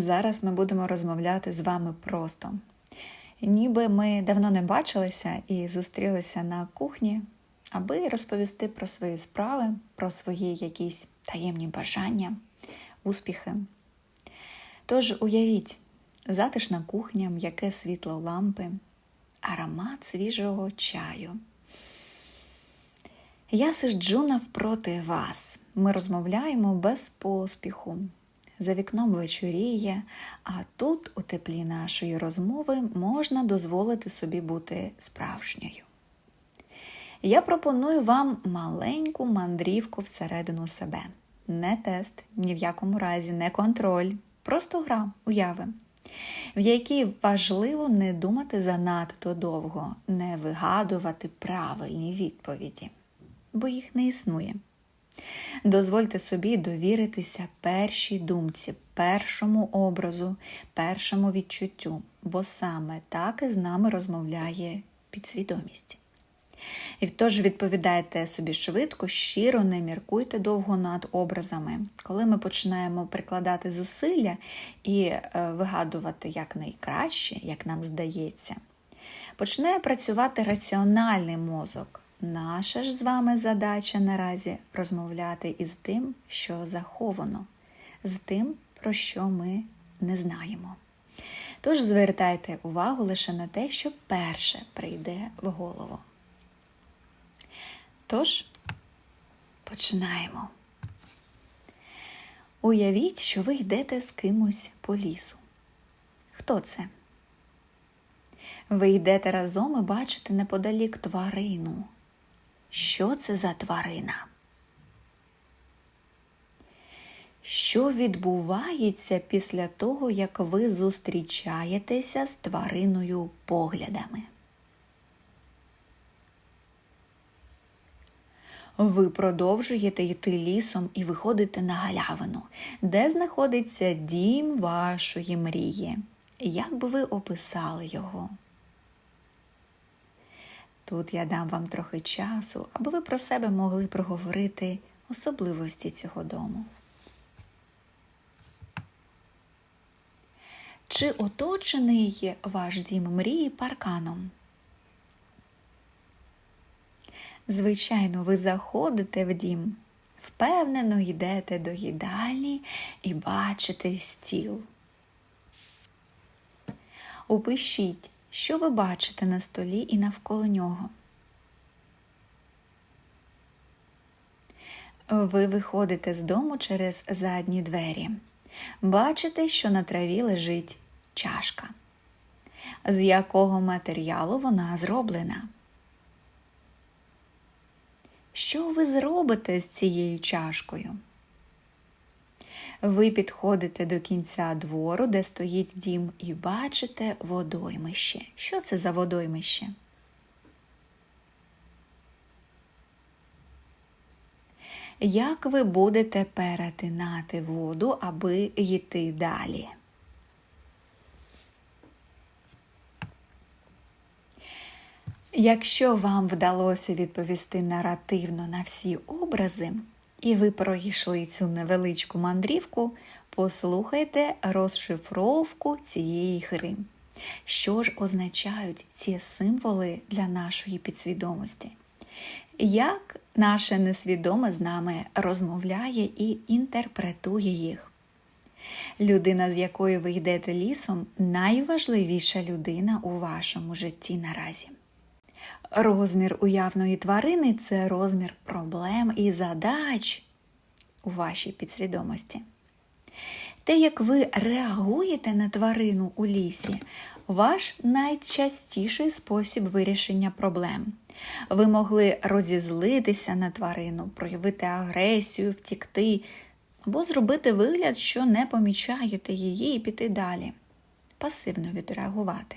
Зараз ми будемо розмовляти з вами просто. Ніби ми давно не бачилися і зустрілися на кухні, аби розповісти про свої справи, про свої якісь таємні бажання, успіхи. Тож уявіть, затишна кухня, м'яке світло лампи, аромат свіжого чаю. Я сиджу навпроти вас. Ми розмовляємо без поспіху. За вікном вечоріє, а тут, у теплі нашої розмови, можна дозволити собі бути справжньою. Я пропоную вам маленьку мандрівку всередину себе. Не тест, ні в якому разі, не контроль, просто гра уяви, в якій важливо не думати занадто довго, не вигадувати правильні відповіді, бо їх не існує. Дозвольте собі довіритися першій думці, першому образу, першому відчуттю, бо саме так і з нами розмовляє підсвідомість. І тож відповідайте собі швидко, щиро, не міркуйте довго над образами. Коли ми починаємо прикладати зусилля і е, вигадувати як найкраще, як нам здається, почне працювати раціональний мозок. Наша ж з вами задача наразі розмовляти із тим, що заховано, з тим, про що ми не знаємо. Тож звертайте увагу лише на те, що перше прийде в голову. Тож, починаємо. Уявіть, що ви йдете з кимось по лісу. Хто це? Ви йдете разом і бачите неподалік тварину. Що це за тварина? Що відбувається після того, як ви зустрічаєтеся з твариною поглядами? Ви продовжуєте йти лісом і виходите на галявину, де знаходиться дім вашої мрії. Як би ви описали його? Тут я дам вам трохи часу, аби ви про себе могли проговорити особливості цього дому. Чи оточений ваш дім мрії парканом? Звичайно, ви заходите в дім, впевнено йдете до їдальні і бачите стіл. Опишіть, що ви бачите на столі і навколо нього. Ви виходите з дому через задні двері. Бачите, що на траві лежить чашка. З якого матеріалу вона зроблена? Що ви зробите з цією чашкою? Ви підходите до кінця двору, де стоїть дім, і бачите водоймище. Що це за водоймище? Як ви будете перетинати воду, аби йти далі? Якщо вам вдалося відповісти наративно на всі образи, і ви пройшли цю невеличку мандрівку, послухайте розшифровку цієї гри. Що ж означають ці символи для нашої підсвідомості? Як наше несвідоме з нами розмовляє і інтерпретує їх? Людина, з якою ви йдете лісом, найважливіша людина у вашому житті наразі. Розмір уявної тварини це розмір проблем і задач у вашій підсвідомості. Те, як ви реагуєте на тварину у лісі, ваш найчастіший спосіб вирішення проблем. Ви могли розізлитися на тварину, проявити агресію, втікти, або зробити вигляд, що не помічаєте її і піти далі, пасивно відреагувати.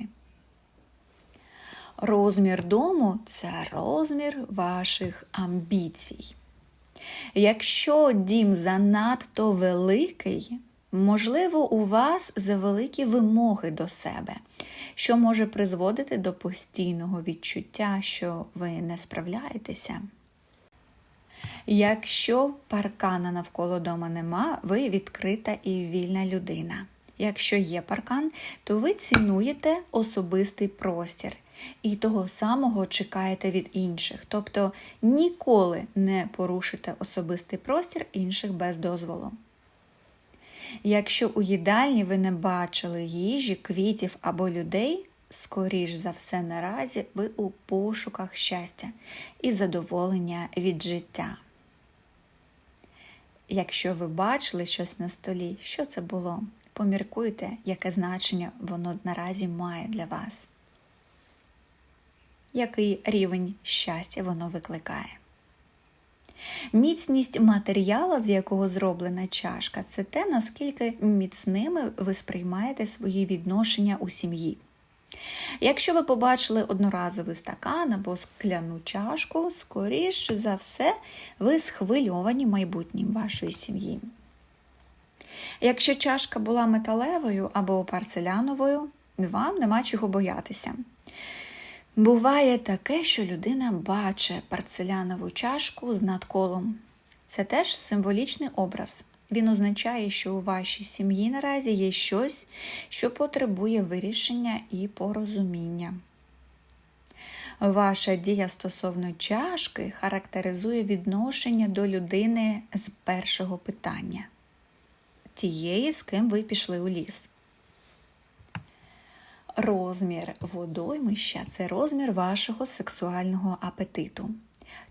Розмір дому це розмір ваших амбіцій. Якщо дім занадто великий, можливо, у вас завеликі вимоги до себе, що може призводити до постійного відчуття, що ви не справляєтеся. Якщо паркана навколо дома нема, ви відкрита і вільна людина. Якщо є паркан, то ви цінуєте особистий простір і того самого чекаєте від інших. Тобто ніколи не порушите особистий простір інших без дозволу. Якщо у їдальні ви не бачили їжі, квітів або людей, скоріш за все наразі ви у пошуках щастя і задоволення від життя. Якщо ви бачили щось на столі, що це було? Поміркуйте, яке значення воно наразі має для вас. Який рівень щастя воно викликає? Міцність матеріалу, з якого зроблена чашка, це те, наскільки міцними ви сприймаєте свої відношення у сім'ї. Якщо ви побачили одноразовий стакан або скляну чашку, скоріш за все, ви схвильовані майбутнім вашої сім'ї. Якщо чашка була металевою або парцеляновою, вам нема чого боятися. Буває таке, що людина бачить парцелянову чашку з надколом. Це теж символічний образ. Він означає, що у вашій сім'ї наразі є щось, що потребує вирішення і порозуміння. Ваша дія стосовно чашки характеризує відношення до людини з першого питання тієї, з ким ви пішли у ліс. Розмір водоймища це розмір вашого сексуального апетиту.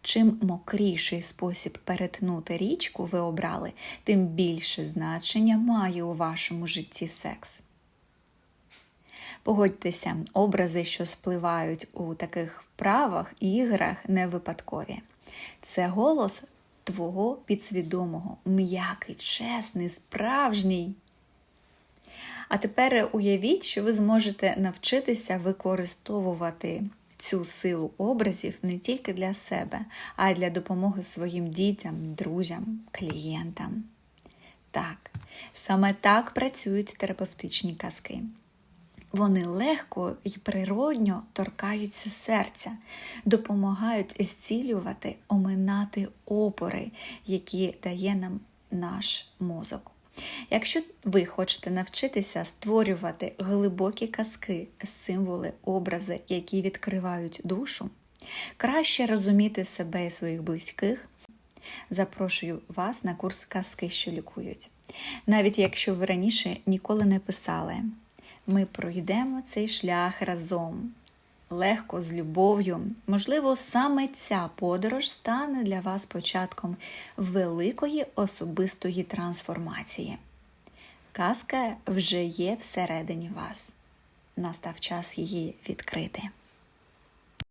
Чим мокріший спосіб перетнути річку ви обрали, тим більше значення має у вашому житті секс. Погодьтеся, образи, що спливають у таких вправах, і іграх, не випадкові. Це голос твого підсвідомого, м'який, чесний, справжній. А тепер уявіть, що ви зможете навчитися використовувати цю силу образів не тільки для себе, а й для допомоги своїм дітям, друзям, клієнтам. Так, саме так працюють терапевтичні казки. Вони легко і природньо торкаються серця, допомагають зцілювати, оминати опори, які дає нам наш мозок. Якщо ви хочете навчитися створювати глибокі казки, символи, образи, які відкривають душу, краще розуміти себе і своїх близьких, запрошую вас на курс казки, що лікують. Навіть якщо ви раніше ніколи не писали, ми пройдемо цей шлях разом. Легко, з любов'ю. Можливо, саме ця подорож стане для вас початком великої особистої трансформації. Казка вже є всередині вас. Настав час її відкрити.